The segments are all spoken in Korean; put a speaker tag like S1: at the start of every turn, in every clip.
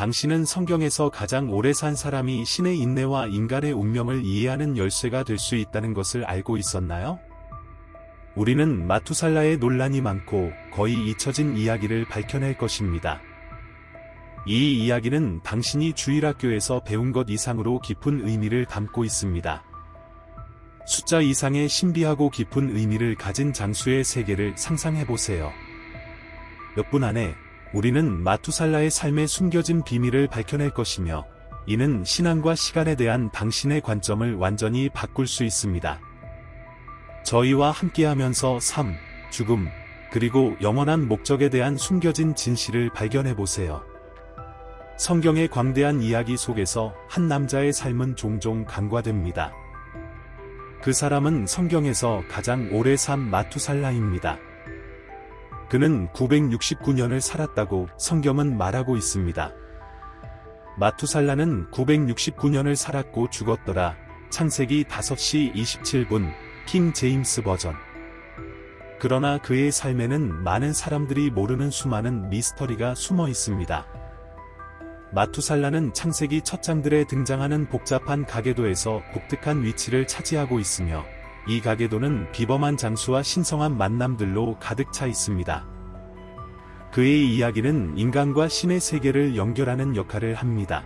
S1: 당신은 성경에서 가장 오래 산 사람이 신의 인내와 인간의 운명을 이해하는 열쇠가 될 수 있다는 것을 알고 있었나요? 우리는 마투살라의 논란이 많고 거의 잊혀진 이야기를 밝혀낼 것입니다. 이 이야기는 당신이 주일학교에서 배운 것 이상으로 깊은 의미를 담고 있습니다. 숫자 이상의 신비하고 깊은 의미를 가진 장수의 세계를 상상해보세요. 몇 분 안에 우리는 마투살라의 삶에 숨겨진 비밀을 밝혀낼 것이며 이는 신앙과 시간에 대한 당신의 관점을 완전히 바꿀 수 있습니다. 저희와 함께하면서 삶, 죽음, 그리고 영원한 목적에 대한 숨겨진 진실을 발견해 보세요. 성경의 광대한 이야기 속에서 한 남자의 삶은 종종 간과됩니다. 그 사람은 성경에서 가장 오래 산 마투살라입니다. 그는 969년을 살았다고 성경은 말하고 있습니다. 마투살라는 969년을 살았고 죽었더라. 창세기 5시 27분 킹 제임스 버전 그러나 그의 삶에는 많은 사람들이 모르는 수많은 미스터리가 숨어 있습니다. 마투살라는 창세기 첫 장들에 등장하는 복잡한 가계도에서 독특한 위치를 차지하고 있으며 이 가게도는 비범한 장수와 신성한 만남들로 가득 차 있습니다. 그의 이야기는 인간과 신의 세계를 연결하는 역할을 합니다.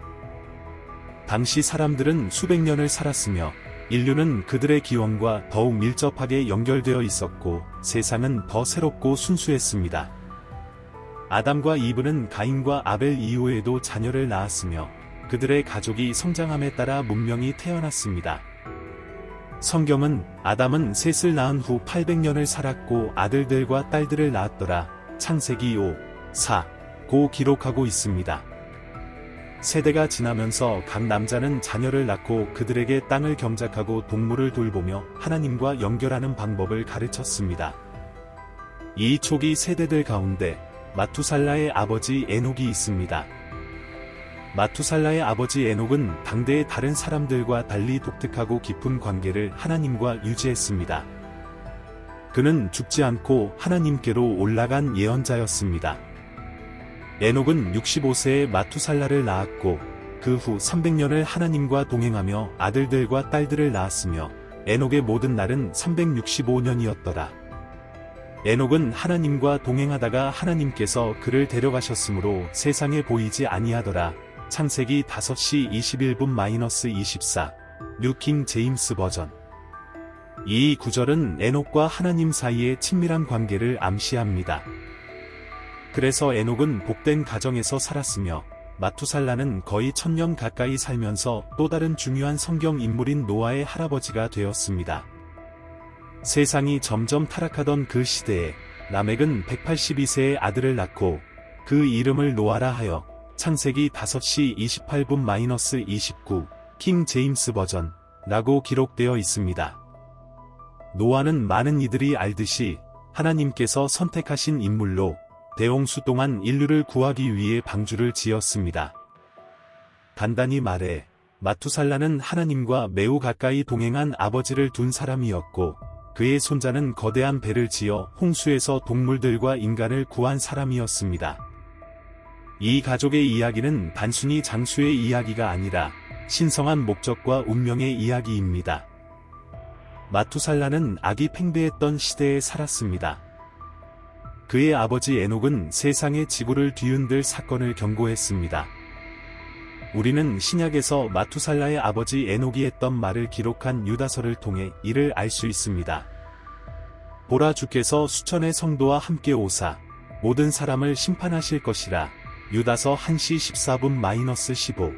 S1: 당시 사람들은 수백 년을 살았으며 인류는 그들의 기원과 더욱 밀접하게 연결되어 있었고 세상은 더 새롭고 순수했습니다. 아담과 이브는 가인과 아벨 이후에도 자녀를 낳았으며 그들의 가족이 성장함에 따라 문명이 태어났습니다. 성경은 아담은 셋을 낳은 후 800년을 살았고 아들들과 딸들을 낳았더라. 창세기 5, 4, 고 기록하고 있습니다. 세대가 지나면서 각 남자는 자녀를 낳고 그들에게 땅을 경작하고 동물을 돌보며 하나님과 연결하는 방법을 가르쳤습니다. 이 초기 세대들 가운데 마투살라의 아버지 에녹이 있습니다. 마투살라의 아버지 에녹은 당대의 다른 사람들과 달리 독특하고 깊은 관계를 하나님과 유지했습니다. 그는 죽지 않고 하나님께로 올라간 예언자였습니다. 에녹은 65세에 마투살라를 낳았고 그 후 300년을 하나님과 동행하며 아들들과 딸들을 낳았으며 에녹의 모든 날은 365년이었더라. 에녹은 하나님과 동행하다가 하나님께서 그를 데려가셨으므로 세상에 보이지 아니하더라. 창세기 5시 21분 마이너스 24 뉴킹 제임스 버전 이 구절은 에녹과 하나님 사이의 친밀한 관계를 암시합니다. 그래서 에녹은 복된 가정에서 살았으며 마투살라는 거의 천년 가까이 살면서 또 다른 중요한 성경 인물인 노아의 할아버지가 되었습니다. 세상이 점점 타락하던 그 시대에 라멕은 182세의 아들을 낳고 그 이름을 노아라 하여 창세기 5시 28분 마이너스 29, 킹 제임스 버전, 라고 기록되어 있습니다. 노아는 많은 이들이 알듯이 하나님께서 선택하신 인물로 대홍수 동안 인류를 구하기 위해 방주를 지었습니다. 간단히 말해 마투살라는 하나님과 매우 가까이 동행한 아버지를 둔 사람이었고 그의 손자는 거대한 배를 지어 홍수에서 동물들과 인간을 구한 사람이었습니다. 이 가족의 이야기는 단순히 장수의 이야기가 아니라 신성한 목적과 운명의 이야기입니다. 마투살라는 악이 팽배했던 시대에 살았습니다. 그의 아버지 에녹은 세상의 지구를 뒤흔들 사건을 경고했습니다. 우리는 신약에서 마투살라의 아버지 에녹이 했던 말을 기록한 유다서를 통해 이를 알 수 있습니다. 보라 주께서 수천의 성도와 함께 오사 모든 사람을 심판하실 것이라 유다서 1시 14분 마이너스 15.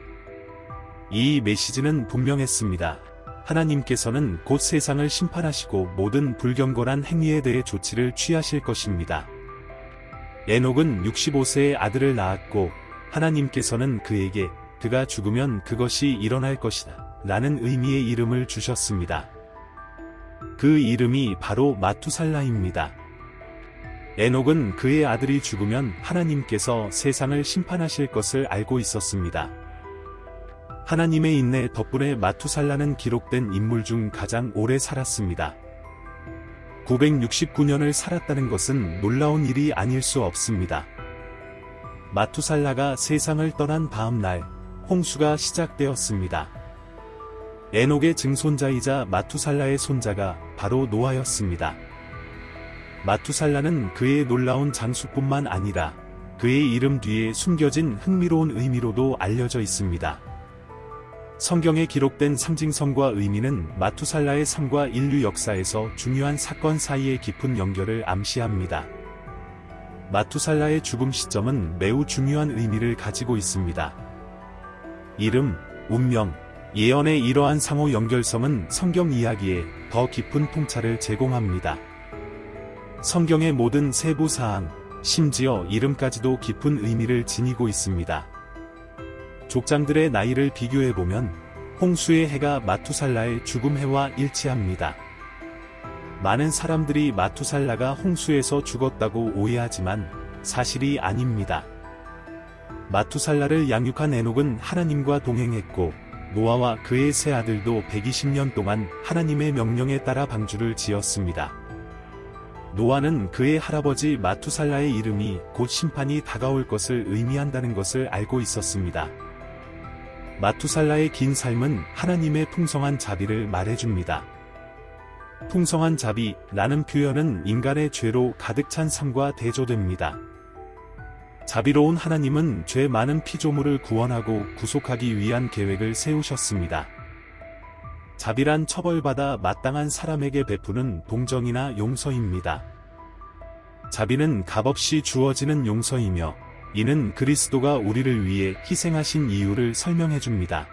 S1: 이 메시지는 분명했습니다. 하나님께서는 곧 세상을 심판하시고 모든 불경건한 행위에 대해 조치를 취하실 것입니다. 에녹은 65세의 아들을 낳았고 하나님께서는 그에게 그가 죽으면 그것이 일어날 것이다 라는 의미의 이름을 주셨습니다. 그 이름이 바로 마투살라입니다. 에녹은 그의 아들이 죽으면 하나님께서 세상을 심판하실 것을 알고 있었습니다. 하나님의 인내 덕분에 마투살라는 기록된 인물 중 가장 오래 살았습니다. 969년을 살았다는 것은 놀라운 일이 아닐 수 없습니다. 마투살라가 세상을 떠난 다음 날 홍수가 시작되었습니다. 에녹의 증손자이자 마투살라의 손자가 바로 노아였습니다. 마투살라는 그의 놀라운 장수뿐만 아니라 그의 이름 뒤에 숨겨진 흥미로운 의미로도 알려져 있습니다. 성경에 기록된 상징성과 의미는 마투살라의 삶과 인류 역사에서 중요한 사건 사이의 깊은 연결을 암시합니다. 마투살라의 죽음 시점은 매우 중요한 의미를 가지고 있습니다. 이름, 운명, 예언의 이러한 상호 연결성은 성경 이야기에 더 깊은 통찰을 제공합니다. 성경의 모든 세부 사항, 심지어 이름까지도 깊은 의미를 지니고 있습니다. 족장들의 나이를 비교해보면 홍수의 해가 마투살라의 죽음 해와 일치합니다. 많은 사람들이 마투살라가 홍수에서 죽었다고 오해하지만 사실이 아닙니다. 마투살라를 양육한 에녹은 하나님과 동행했고 노아와 그의 세 아들도 120년 동안 하나님의 명령에 따라 방주를 지었습니다. 노아는 그의 할아버지 마투살라의 이름이 곧 심판이 다가올 것을 의미한다는 것을 알고 있었습니다. 마투살라의 긴 삶은 하나님의 풍성한 자비를 말해줍니다. 풍성한 자비라는 표현은 인간의 죄로 가득 찬 삶과 대조됩니다. 자비로운 하나님은 죄 많은 피조물을 구원하고 구속하기 위한 계획을 세우셨습니다. 자비란 처벌받아 마땅한 사람에게 베푸는 동정이나 용서입니다. 자비는 값없이 주어지는 용서이며 이는 그리스도가 우리를 위해 희생하신 이유를 설명해 줍니다.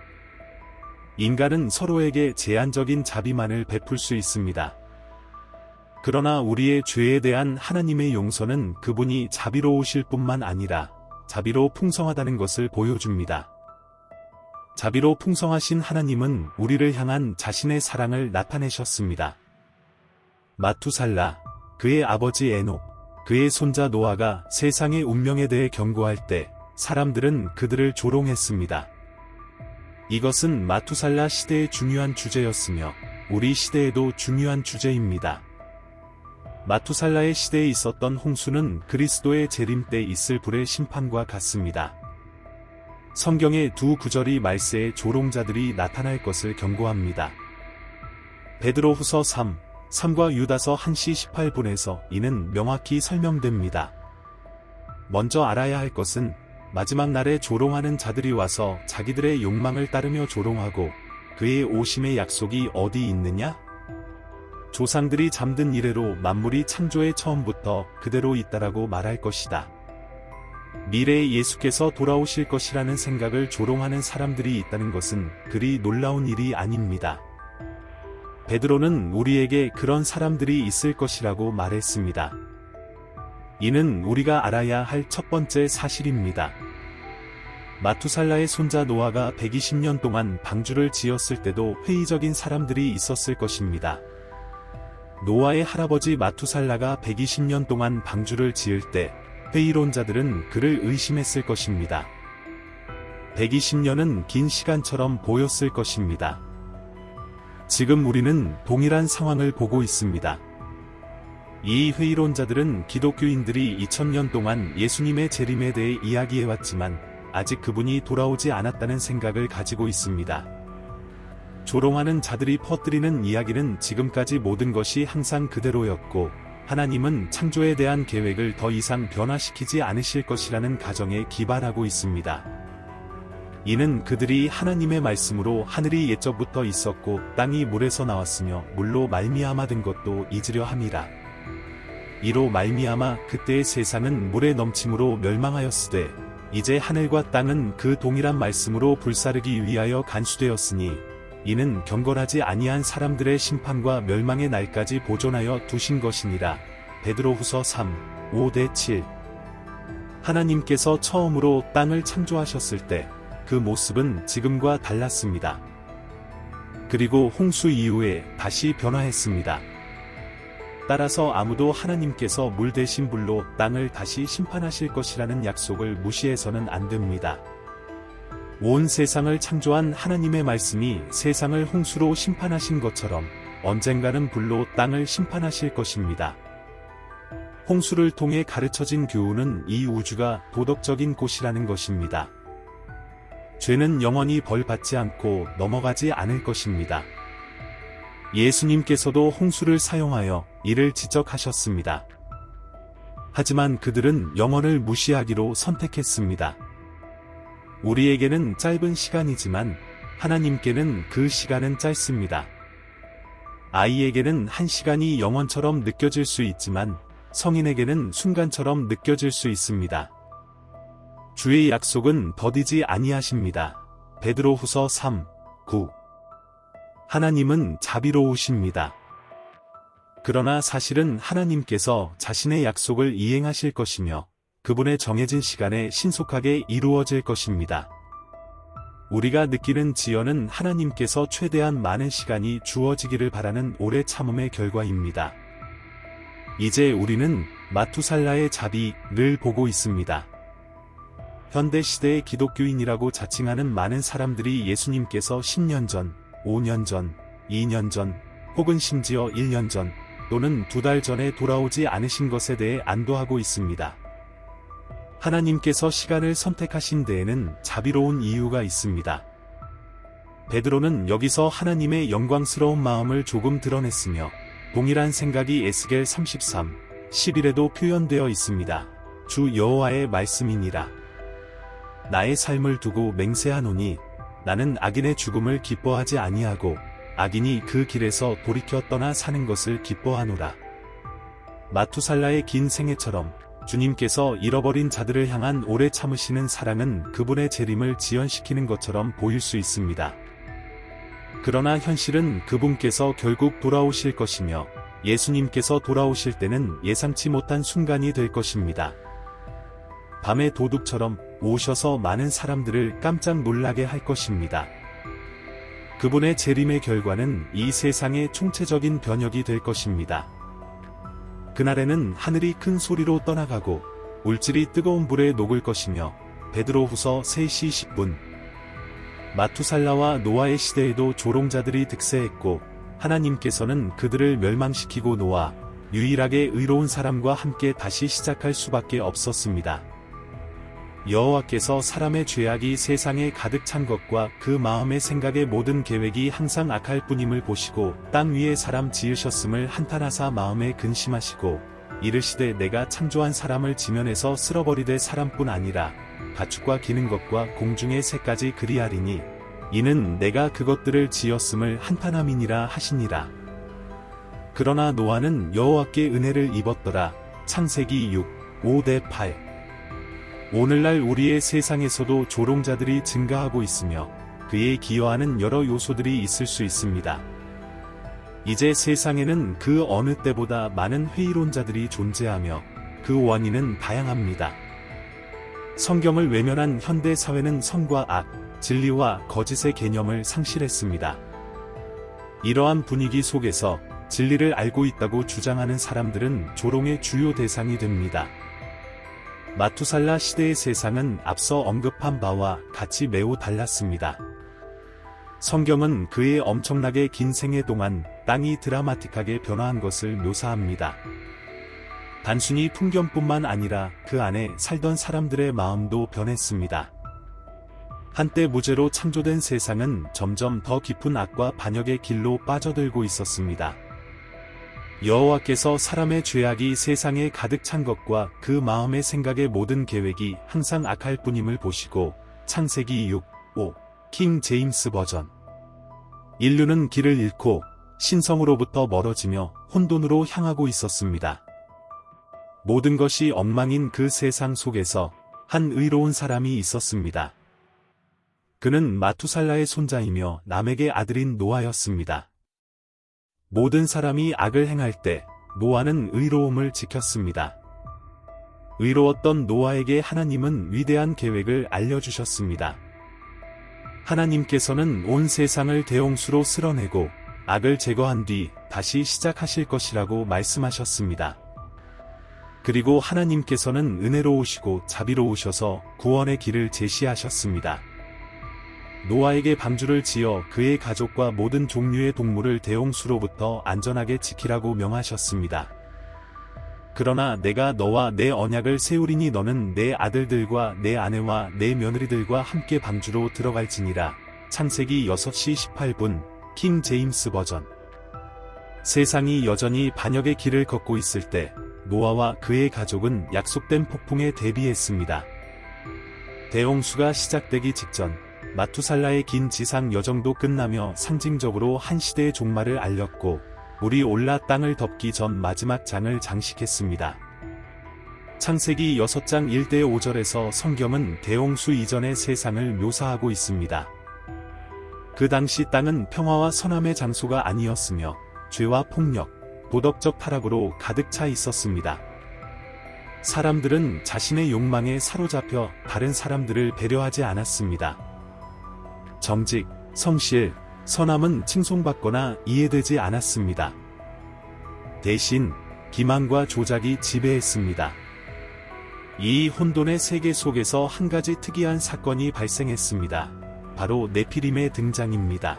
S1: 인간은 서로에게 제한적인 자비만을 베풀 수 있습니다. 그러나 우리의 죄에 대한 하나님의 용서는 그분이 자비로우실 뿐만 아니라 자비로 풍성하다는 것을 보여줍니다. 자비로 풍성하신 하나님은 우리를 향한 자신의 사랑을 나타내셨습니다. 마투살라, 그의 아버지 에녹, 그의 손자 노아가 세상의 운명에 대해 경고할 때 사람들은 그들을 조롱했습니다. 이것은 마투살라 시대의 중요한 주제였으며 우리 시대에도 중요한 주제입니다. 마투살라의 시대에 있었던 홍수는 그리스도의 재림 때 있을 불의 심판과 같습니다. 성경의 두 구절이 말세의 조롱자들이 나타날 것을 경고합니다. 베드로 후서 3, 3과 유다서 1시 18분에서 이는 명확히 설명됩니다. 먼저 알아야 할 것은 마지막 날에 조롱하는 자들이 와서 자기들의 욕망을 따르며 조롱하고 그의 오심의 약속이 어디 있느냐? 조상들이 잠든 이래로 만물이 창조의 처음부터 그대로 있다라고 말할 것이다. 미래에 예수께서 돌아오실 것이라는 생각을 조롱하는 사람들이 있다는 것은 그리 놀라운 일이 아닙니다. 베드로는 우리에게 그런 사람들이 있을 것이라고 말했습니다. 이는 우리가 알아야 할 첫 번째 사실입니다. 마투살라의 손자 노아가 120년 동안 방주를 지었을 때도 회의적인 사람들이 있었을 것입니다. 노아의 할아버지 마투살라가 120년 동안 방주를 지을 때 회의론자들은 그를 의심했을 것입니다. 120년은 긴 시간처럼 보였을 것입니다. 지금 우리는 동일한 상황을 보고 있습니다. 이 회의론자들은 기독교인들이 2000년 동안 예수님의 재림에 대해 이야기해왔지만 아직 그분이 돌아오지 않았다는 생각을 가지고 있습니다. 조롱하는 자들이 퍼뜨리는 이야기는 지금까지 모든 것이 항상 그대로였고 하나님은 창조에 대한 계획을 더 이상 변화시키지 않으실 것이라는 가정에 기발하고 있습니다. 이는 그들이 하나님의 말씀으로 하늘이 예적부터 있었고 땅이 물에서 나왔으며 물로 말미암아 된 것도 잊으려 함이라. 이로 말미암아 그때의 세상은 물에 넘침으로 멸망하였으되 이제 하늘과 땅은 그 동일한 말씀으로 불사르기 위하여 간수되었으니 이는 경건하지 아니한 사람들의 심판과 멸망의 날까지 보존하여 두신 것이니라. 베드로후서 3, 5대 7. 하나님께서 처음으로 땅을 창조하셨을 때 그 모습은 지금과 달랐습니다. 그리고 홍수 이후에 다시 변화했습니다. 따라서 아무도 하나님께서 물 대신 불로 땅을 다시 심판하실 것이라는 약속을 무시해서는 안 됩니다. 온 세상을 창조한 하나님의 말씀이 세상을 홍수로 심판하신 것처럼 언젠가는 불로 땅을 심판하실 것입니다. 홍수를 통해 가르쳐진 교훈은 이 우주가 도덕적인 곳이라는 것입니다. 죄는 영원히 벌 받지 않고 넘어가지 않을 것입니다. 예수님께서도 홍수를 사용하여 이를 지적하셨습니다. 하지만 그들은 영원을 무시하기로 선택했습니다. 우리에게는 짧은 시간이지만 하나님께는 그 시간은 짧습니다. 아이에게는 한 시간이 영원처럼 느껴질 수 있지만 성인에게는 순간처럼 느껴질 수 있습니다. 주의 약속은 더디지 아니하십니다. 베드로 후서 3, 9 하나님은 자비로우십니다. 그러나 사실은 하나님께서 자신의 약속을 이행하실 것이며 그분의 정해진 시간에 신속하게 이루어질 것입니다. 우리가 느끼는 지연은 하나님께서 최대한 많은 시간이 주어지기를 바라는 오래 참음의 결과입니다. 이제 우리는 마투살라의 자비를 보고 있습니다. 현대시대의 기독교인이라고 자칭하는 많은 사람들이 예수님께서 10년 전, 5년 전, 2년 전, 혹은 심지어 1년 전, 또는 두 달 전에 돌아오지 않으신 것에 대해 안도하고 있습니다. 하나님께서 시간을 선택하신 데에는 자비로운 이유가 있습니다. 베드로는 여기서 하나님의 영광스러운 마음을 조금 드러냈으며 동일한 생각이 에스겔 33, 1 1에도 표현되어 있습니다. 주 여호와의 말씀이니라. 나의 삶을 두고 맹세하노니 나는 악인의 죽음을 기뻐하지 아니하고 악인이 그 길에서 돌이켜 떠나 사는 것을 기뻐하노라. 마투살라의 긴 생애처럼 주님께서 잃어버린 자들을 향한 오래 참으시는 사랑은 그분의 재림을 지연시키는 것처럼 보일 수 있습니다. 그러나 현실은 그분께서 결국 돌아오실 것이며 예수님께서 돌아오실 때는 예상치 못한 순간이 될 것입니다. 밤의 도둑처럼 오셔서 많은 사람들을 깜짝 놀라게 할 것입니다. 그분의 재림의 결과는 이 세상의 총체적인 변혁이 될 것입니다. 그날에는 하늘이 큰 소리로 떠나가고 울질이 뜨거운 불에 녹을 것이며 베드로후서 3시 10분 마투살라와 노아의 시대에도 조롱자들이 득세했고 하나님께서는 그들을 멸망시키고 노아 유일하게 의로운 사람과 함께 다시 시작할 수밖에 없었습니다. 여호와께서 사람의 죄악이 세상에 가득 찬 것과 그 마음의 생각의 모든 계획이 항상 악할 뿐임을 보시고 땅 위에 사람 지으셨음을 한탄하사 마음에 근심하시고 이르시되 내가 창조한 사람을 지면에서 쓸어버리되 사람뿐 아니라 가축과 기는 것과 공중의 새까지 그리하리니 이는 내가 그것들을 지었음을 한탄함이니라 하시니라 그러나 노아는 여호와께 은혜를 입었더라 창세기 6 5대 8 오늘날 우리의 세상에서도 조롱자들이 증가하고 있으며 그에 기여하는 여러 요소들이 있을 수 있습니다. 이제 세상에는 그 어느 때보다 많은 회의론자들이 존재하며 그 원인은 다양합니다. 성경을 외면한 현대 사회는 선과 악, 진리와 거짓의 개념을 상실했습니다. 이러한 분위기 속에서 진리를 알고 있다고 주장하는 사람들은 조롱의 주요 대상이 됩니다. 마투살라 시대의 세상은 앞서 언급한 바와 같이 매우 달랐습니다. 성경은 그의 엄청나게 긴 생애 동안 땅이 드라마틱하게 변화한 것을 묘사합니다. 단순히 풍경뿐만 아니라 그 안에 살던 사람들의 마음도 변했습니다. 한때 무죄로 창조된 세상은 점점 더 깊은 악과 반역의 길로 빠져들고 있었습니다. 여호와께서 사람의 죄악이 세상에 가득 찬 것과 그 마음의 생각의 모든 계획이 항상 악할 뿐임을 보시고 창세기 6, 5, 킹 제임스 버전 인류는 길을 잃고 신성으로부터 멀어지며 혼돈으로 향하고 있었습니다. 모든 것이 엉망인 그 세상 속에서 한 의로운 사람이 있었습니다. 그는 마투살라의 손자이며 남에게 아들인 노아였습니다. 모든 사람이 악을 행할 때 노아는 의로움을 지켰습니다. 의로웠던 노아에게 하나님은 위대한 계획을 알려주셨습니다. 하나님께서는 온 세상을 대홍수로 쓸어내고 악을 제거한 뒤 다시 시작하실 것이라고 말씀하셨습니다. 그리고 하나님께서는 은혜로우시고 자비로우셔서 구원의 길을 제시하셨습니다. 노아에게 밤주를 지어 그의 가족과 모든 종류의 동물을 대홍수로부터 안전하게 지키라고 명하셨습니다. 그러나 내가 너와 내 언약을 세우리니 너는 내 아들들과 내 아내와 내 며느리들과 함께 밤주로 들어갈지니라. 창세기 6시 18분 킹 제임스 버전 세상이 여전히 반역의 길을 걷고 있을 때 노아와 그의 가족은 약속된 폭풍에 대비했습니다. 대홍수가 시작되기 직전 마투살라의 긴 지상 여정도 끝나며 상징적으로 한 시대의 종말을 알렸고 물이 올라 땅을 덮기 전 마지막 장을 장식했습니다. 창세기 6장 1대 5절에서 성경은 대홍수 이전의 세상을 묘사하고 있습니다. 그 당시 땅은 평화와 선함의 장소가 아니었으며 죄와 폭력, 도덕적 타락으로 가득 차 있었습니다. 사람들은 자신의 욕망에 사로잡혀 다른 사람들을 배려하지 않았습니다. 정직 성실, 선함은 칭송받거나 이해되지 않았습니다. 대신 기망과 조작이 지배했습니다. 이 혼돈의 세계 속에서 한 가지 특이한 사건이 발생했습니다. 바로 네피림의 등장입니다.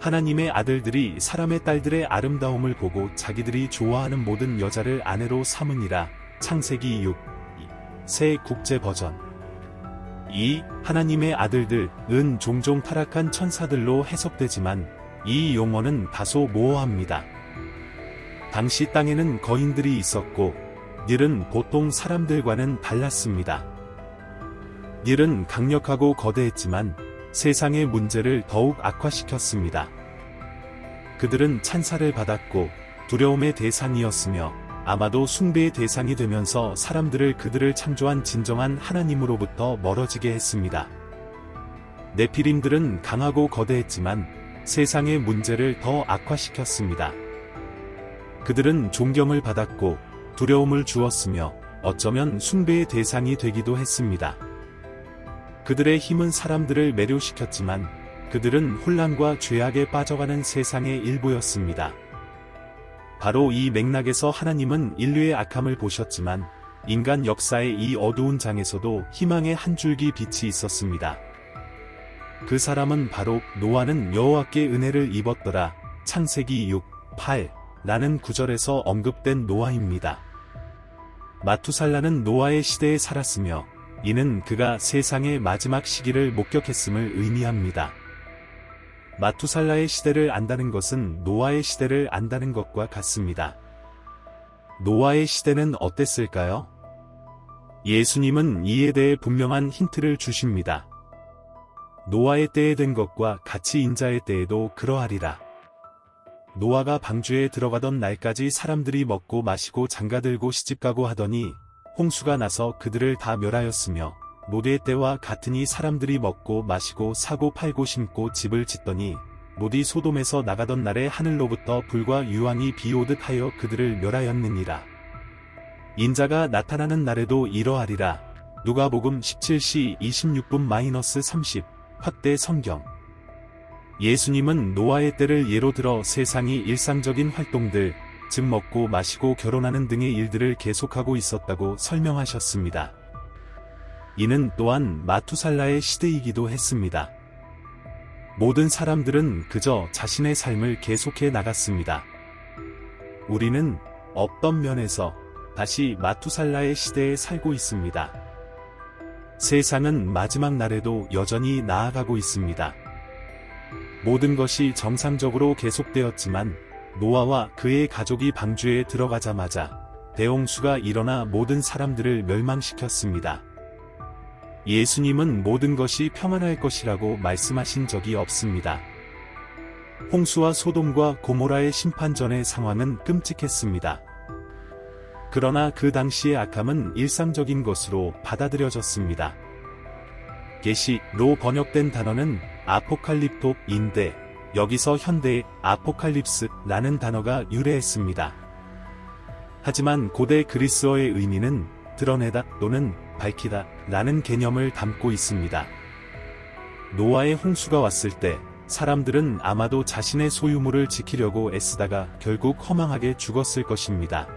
S1: 하나님의 아들들이 사람의 딸들의 아름다움을 보고 자기들이 좋아하는 모든 여자를 아내로 삼으니라. 창세기 6. 새 국제 버전. 이 하나님의 아들들은 종종 타락한 천사들로 해석되지만 이 용어는 다소 모호합니다. 당시 땅에는 거인들이 있었고 닐은 보통 사람들과는 달랐습니다. 닐은 강력하고 거대했지만 세상의 문제를 더욱 악화시켰습니다. 그들은 찬사를 받았고 두려움의 대상이었으며 아마도 숭배의 대상이 되면서 사람들을 그들을 창조한 진정한 하나님으로부터 멀어지게 했습니다. 네피림들은 강하고 거대했지만 세상의 문제를 더 악화시켰습니다. 그들은 존경을 받았고 두려움을 주었으며 어쩌면 숭배의 대상이 되기도 했습니다. 그들의 힘은 사람들을 매료시켰지만 그들은 혼란과 죄악에 빠져가는 세상의 일부였습니다. 바로 이 맥락에서 하나님은 인류의 악함을 보셨지만 인간 역사의 이 어두운 장에서도 희망의 한 줄기 빛이 있었습니다. 그 사람은 바로 노아는 여호와께 은혜를 입었더라. 창세기 6, 8 라는 구절에서 언급된 노아입니다. 마투살라는 노아의 시대에 살았으며 이는 그가 세상의 마지막 시기를 목격했음을 의미합니다. 마투살라의 시대를 안다는 것은 노아의 시대를 안다는 것과 같습니다. 노아의 시대는 어땠을까요? 예수님은 이에 대해 분명한 힌트를 주십니다. 노아의 때에 된 것과 같이 인자의 때에도 그러하리라. 노아가 방주에 들어가던 날까지 사람들이 먹고 마시고 장가들고 시집가고 하더니 홍수가 나서 그들을 다 멸하였으며 모두의 때와 같으니 사람들이 먹고 마시고 사고 팔고 심고 집을 짓더니 모디 소돔에서 나가던 날에 하늘로부터 불과 유황이 비오듯 하여 그들을 멸하였느니라. 인자가 나타나는 날에도 이러하리라. 누가복음 17시 26분 마이너스 30 확대 성경 예수님은 노아의 때를 예로 들어 세상이 일상적인 활동들, 즉 먹고 마시고 결혼하는 등의 일들을 계속하고 있었다고 설명하셨습니다. 이는 또한 마투살라의 시대이기도 했습니다. 모든 사람들은 그저 자신의 삶을 계속해 나갔습니다. 우리는 어떤 면에서 다시 마투살라의 시대에 살고 있습니다. 세상은 마지막 날에도 여전히 나아가고 있습니다. 모든 것이 정상적으로 계속되었지만 노아와 그의 가족이 방주에 들어가자마자 대홍수가 일어나 모든 사람들을 멸망시켰습니다. 예수님은 모든 것이 평안할 것이라고 말씀하신 적이 없습니다. 홍수와 소돔과 고모라의 심판 전의 상황은 끔찍했습니다. 그러나 그 당시의 악함은 일상적인 것으로 받아들여졌습니다. 게시로 번역된 단어는 아포칼립토인데 여기서 현대의 아포칼립스라는 단어가 유래했습니다. 하지만 고대 그리스어의 의미는 드러내다 또는 밝히다 라는 개념을 담고 있습니다. 노아의 홍수가 왔을 때 사람들은 아마도 자신의 소유물을 지키려고 애쓰다가 결국 허망하게 죽었을 것입니다.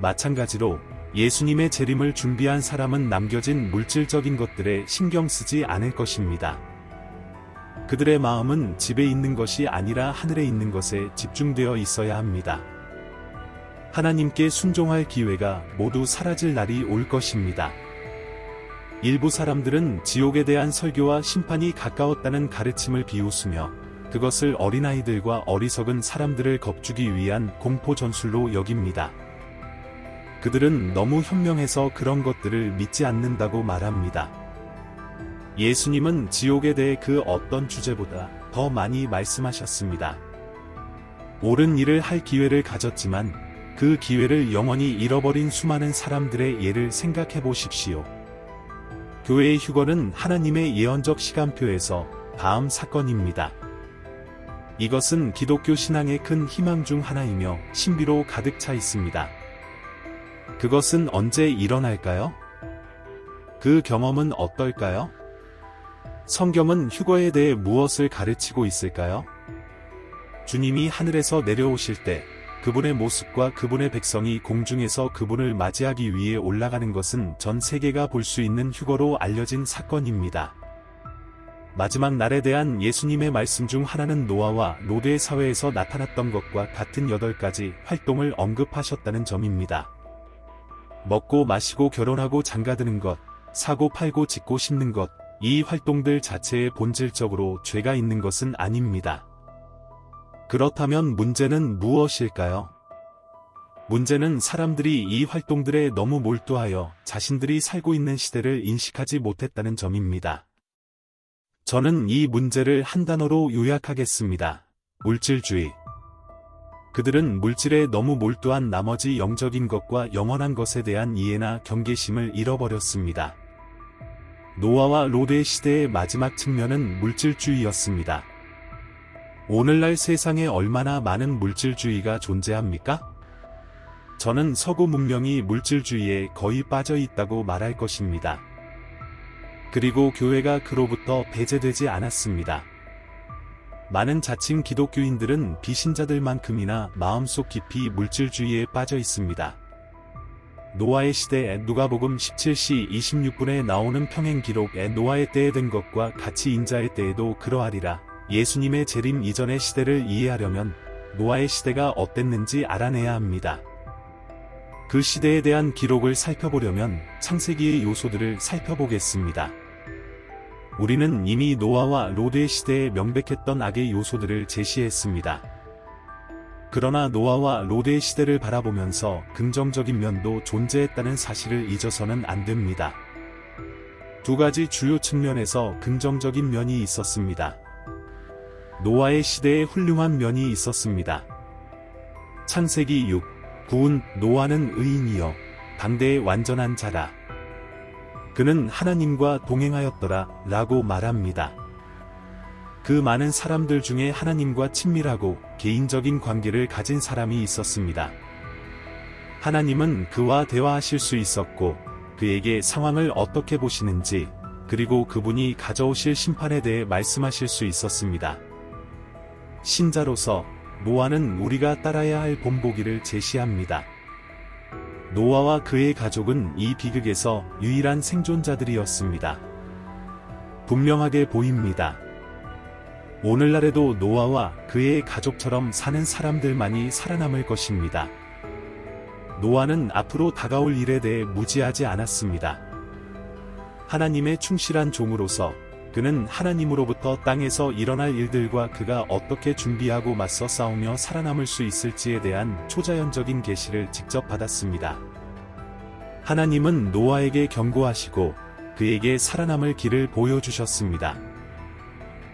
S1: 마찬가지로 예수님의 재림을 준비한 사람은 남겨진 물질적인 것들에 신경 쓰지 않을 것입니다. 그들의 마음은 집에 있는 것이 아니라 하늘에 있는 것에 집중되어 있어야 합니다. 하나님께 순종할 기회가 모두 사라질 날이 올 것입니다. 일부 사람들은 지옥에 대한 설교와 심판이 가까웠다는 가르침을 비웃으며 그것을 어린아이들과 어리석은 사람들을 겁주기 위한 공포 전술로 여깁니다. 그들은 너무 현명해서 그런 것들을 믿지 않는다고 말합니다. 예수님은 지옥에 대해 그 어떤 주제보다 더 많이 말씀하셨습니다. 옳은 일을 할 기회를 가졌지만 그 기회를 영원히 잃어버린 수많은 사람들의 예를 생각해 보십시오. 교회의 휴거는 하나님의 예언적 시간표에서 다음 사건입니다. 이것은 기독교 신앙의 큰 희망 중 하나이며 신비로 가득 차 있습니다. 그것은 언제 일어날까요? 그 경험은 어떨까요? 성경은 휴거에 대해 무엇을 가르치고 있을까요? 주님이 하늘에서 내려오실 때 그분의 모습과 그분의 백성이 공중에서 그분을 맞이하기 위해 올라가는 것은 전 세계가 볼 수 있는 휴거로 알려진 사건입니다. 마지막 날에 대한 예수님의 말씀 중 하나는 노아와 노대의 사회에서 나타났던 것과 같은 여덟 가지 활동을 언급하셨다는 점입니다. 먹고 마시고 결혼하고 장가드는 것, 사고 팔고 짓고 심는 것, 이 활동들 자체에 본질적으로 죄가 있는 것은 아닙니다. 그렇다면 문제는 무엇일까요? 문제는 사람들이 이 활동들에 너무 몰두하여 자신들이 살고 있는 시대를 인식하지 못했다는 점입니다. 저는 이 문제를 한 단어로 요약하겠습니다. 물질주의. 그들은 물질에 너무 몰두한 나머지 영적인 것과 영원한 것에 대한 이해나 경계심을 잃어버렸습니다. 노아와 로드의 시대의 마지막 측면은 물질주의였습니다. 오늘날 세상에 얼마나 많은 물질주의가 존재합니까? 저는 서구 문명이 물질주의에 거의 빠져 있다고 말할 것입니다. 그리고 교회가 그로부터 배제되지 않았습니다. 많은 자칭 기독교인들은 비신자들만큼이나 마음속 깊이 물질주의에 빠져 있습니다. 노아의 시대에 누가복음 17시 26분에 나오는 평행기록에 노아의 때에 된 것과 같이 인자의 때에도 그러하리라 예수님의 재림 이전의 시대를 이해하려면 노아의 시대가 어땠는지 알아내야 합니다. 그 시대에 대한 기록을 살펴보려면 창세기의 요소들을 살펴보겠습니다. 우리는 이미 노아와 로드의 시대에 명백했던 악의 요소들을 제시했습니다. 그러나 노아와 로드의 시대를 바라보면서 긍정적인 면도 존재했다는 사실을 잊어서는 안 됩니다. 두 가지 주요 측면에서 긍정적인 면이 있었습니다. 노아의 시대에 훌륭한 면이 있었습니다. 창세기 6, 9은 노아는 의인이여 당대의 완전한 자라. 그는 하나님과 동행하였더라 라고 말합니다. 그 많은 사람들 중에 하나님과 친밀하고 개인적인 관계를 가진 사람이 있었습니다. 하나님은 그와 대화하실 수 있었고 그에게 상황을 어떻게 보시는지 그리고 그분이 가져오실 심판에 대해 말씀하실 수 있었습니다. 신자로서 노아는 우리가 따라야 할 본보기를 제시합니다. 노아와 그의 가족은 이 비극에서 유일한 생존자들이었습니다. 분명하게 보입니다. 오늘날에도 노아와 그의 가족처럼 사는 사람들만이 살아남을 것입니다. 노아는 앞으로 다가올 일에 대해 무지하지 않았습니다. 하나님의 충실한 종으로서 그는 하나님으로부터 땅에서 일어날 일들과 그가 어떻게 준비하고 맞서 싸우며 살아남을 수 있을지에 대한 초자연적인 계시를 직접 받았습니다. 하나님은 노아에게 경고하시고 그에게 살아남을 길을 보여주셨습니다.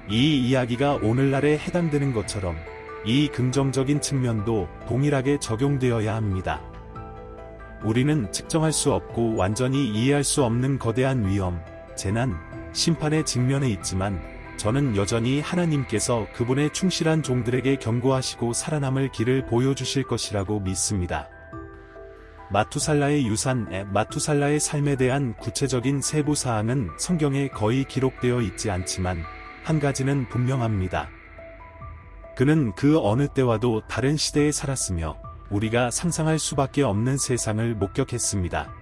S1: 이 이야기가 오늘날에 해당되는 것처럼 이 긍정적인 측면도 동일하게 적용되어야 합니다. 우리는 측정할 수 없고 완전히 이해할 수 없는 거대한 위험, 재난, 심판의 직면에 있지만 저는 여전히 하나님께서 그분의 충실한 종들에게 경고하시고 살아남을 길을 보여주실 것이라고 믿습니다. 마투살라의 유산, 마투살라의 삶에 대한 구체적인 세부 사항은 성경에 거의 기록되어 있지 않지만 한 가지는 분명합니다. 그는 그 어느 때와도 다른 시대에 살았으며 우리가 상상할 수밖에 없는 세상을 목격했습니다.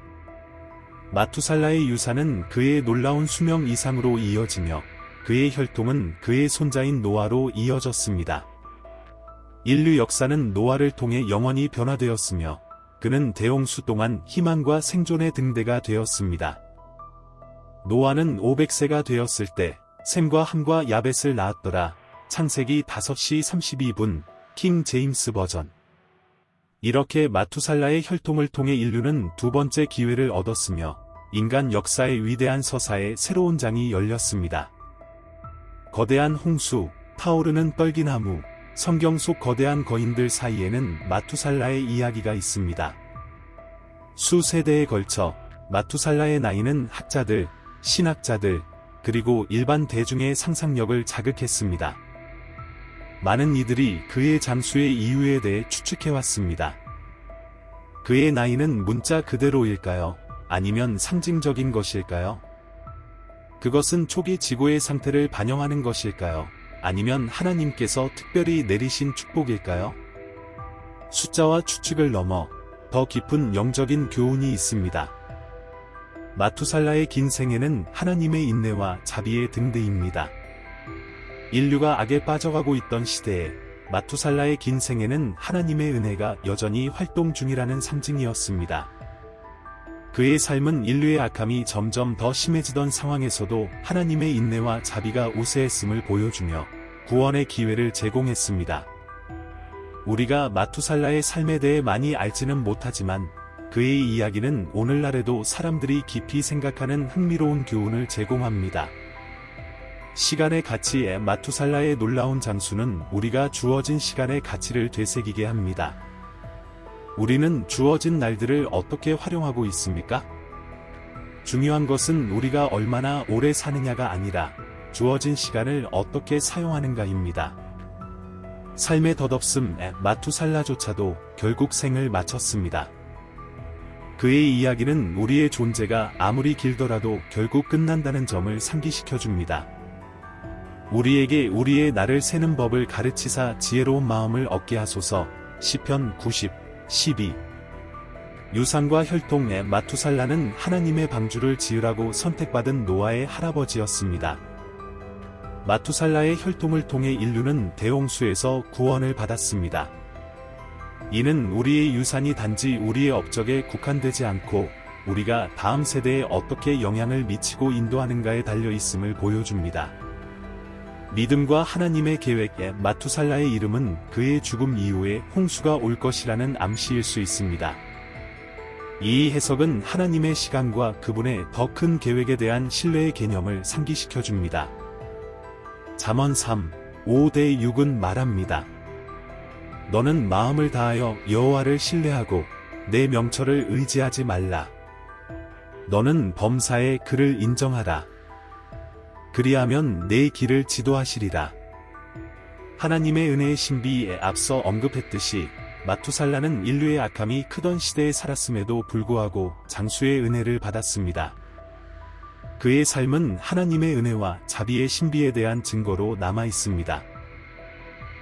S1: 마투살라의 유산은 그의 놀라운 수명 이상으로 이어지며 그의 혈통은 그의 손자인 노아로 이어졌습니다. 인류 역사는 노아를 통해 영원히 변화되었으며 그는 대홍수 동안 희망과 생존의 등대가 되었습니다. 노아는 500세가 되었을 때 샘과 함과 야벳을 낳았더라. 창세기 5시 32분 킹 제임스 버전 이렇게 마투살라의 혈통을 통해 인류는 두 번째 기회를 얻었으며 인간 역사의 위대한 서사에 새로운 장이 열렸습니다. 거대한 홍수, 타오르는 떨기나무, 성경 속 거대한 거인들 사이에는 마투살라의 이야기가 있습니다. 수세대에 걸쳐 마투살라의 나이는 학자들, 신학자들, 그리고 일반 대중의 상상력을 자극했습니다. 많은 이들이 그의 잠수의 이유에 대해 추측해왔습니다. 그의 나이는 문자 그대로일까요? 아니면 상징적인 것일까요? 그것은 초기 지구의 상태를 반영하는 것일까요? 아니면 하나님께서 특별히 내리신 축복일까요? 숫자와 추측을 넘어 더 깊은 영적인 교훈이 있습니다. 마투살라의 긴 생애는 하나님의 인내와 자비의 등대입니다. 인류가 악에 빠져가고 있던 시대에 마투살라의 긴 생애는 하나님의 은혜가 여전히 활동 중이라는 상징이었습니다. 그의 삶은 인류의 악함이 점점 더 심해지던 상황에서도 하나님의 인내와 자비가 우세했음을 보여주며 구원의 기회를 제공했습니다. 우리가 마투살라의 삶에 대해 많이 알지는 못하지만 그의 이야기는 오늘날에도 사람들이 깊이 생각하는 흥미로운 교훈을 제공합니다. 시간의 가치에 마투살라의 놀라운 장수는 우리가 주어진 시간의 가치를 되새기게 합니다. 우리는 주어진 날들을 어떻게 활용하고 있습니까? 중요한 것은 우리가 얼마나 오래 사느냐가 아니라 주어진 시간을 어떻게 사용하는가입니다. 삶의 덧없음 마투살라조차도 결국 생을 마쳤습니다. 그의 이야기는 우리의 존재가 아무리 길더라도 결국 끝난다는 점을 상기시켜줍니다. 우리에게 우리의 날을 세는 법을 가르치사 지혜로운 마음을 얻게 하소서. 시편 90, 12 유산과 혈통의 마투살라는 하나님의 방주를 지으라고 선택받은 노아의 할아버지였습니다. 마투살라의 혈통을 통해 인류는 대홍수에서 구원을 받았습니다. 이는 우리의 유산이 단지 우리의 업적에 국한되지 않고 우리가 다음 세대에 어떻게 영향을 미치고 인도하는가에 달려 있음을 보여줍니다. 믿음과 하나님의 계획에 마투살라의 이름은 그의 죽음 이후에 홍수가 올 것이라는 암시일 수 있습니다. 이 해석은 하나님의 시간과 그분의 더 큰 계획에 대한 신뢰의 개념을 상기시켜 줍니다. 잠언 3, 5대 6은 말합니다. 너는 마음을 다하여 여호와를 신뢰하고 내 명철을 의지하지 말라. 너는 범사에 그를 인정하라. 그리하면 내 길을 지도하시리라. 하나님의 은혜의 신비에 앞서 언급했듯이 마투살라는 인류의 악함이 크던 시대에 살았음에도 불구하고 장수의 은혜를 받았습니다. 그의 삶은 하나님의 은혜와 자비의 신비에 대한 증거로 남아 있습니다.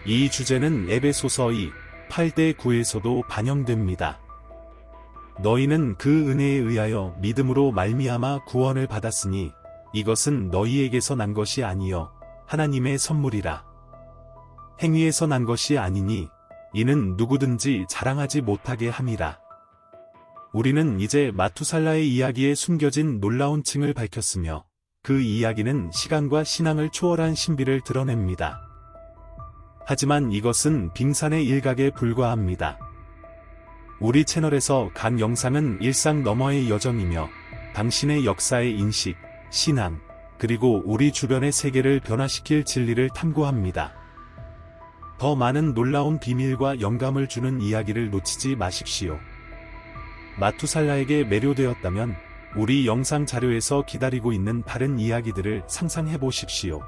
S1: 이 주제는 에베소서 2, 8대 9에서도 반영됩니다. 너희는 그 은혜에 의하여 믿음으로 말미암아 구원을 받았으니 이것은 너희에게서 난 것이 아니요 하나님의 선물이라. 행위에서 난 것이 아니니 이는 누구든지 자랑하지 못하게 함이라. 우리는 이제 마투살라의 이야기에 숨겨진 놀라운 층을 밝혔으며 그 이야기는 시간과 신앙을 초월한 신비를 드러냅니다. 하지만 이것은 빙산의 일각에 불과합니다. 우리 채널에서 간 영상은 일상 너머의 여정이며 당신의 역사의 인식, 신앙, 그리고 우리 주변의 세계를 변화시킬 진리를 탐구합니다. 더 많은 놀라운 비밀과 영감을 주는 이야기를 놓치지 마십시오. 마투살라에게 매료되었다면 우리 영상 자료에서 기다리고 있는 바른 이야기들을 상상해 보십시오.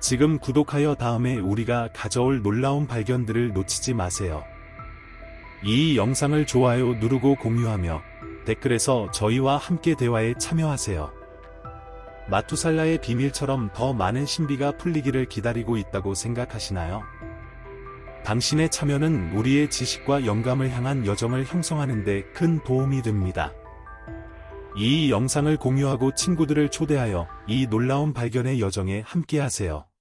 S1: 지금 구독하여 다음에 우리가 가져올 놀라운 발견들을 놓치지 마세요. 이 영상을 좋아요 누르고 공유하며 댓글에서 저희와 함께 대화에 참여하세요. 마투살라의 비밀처럼 더 많은 신비가 풀리기를 기다리고 있다고 생각하시나요? 당신의 참여는 우리의 지식과 영감을 향한 여정을 형성하는 데 큰 도움이 됩니다. 이 영상을 공유하고 친구들을 초대하여 이 놀라운 발견의 여정에 함께하세요.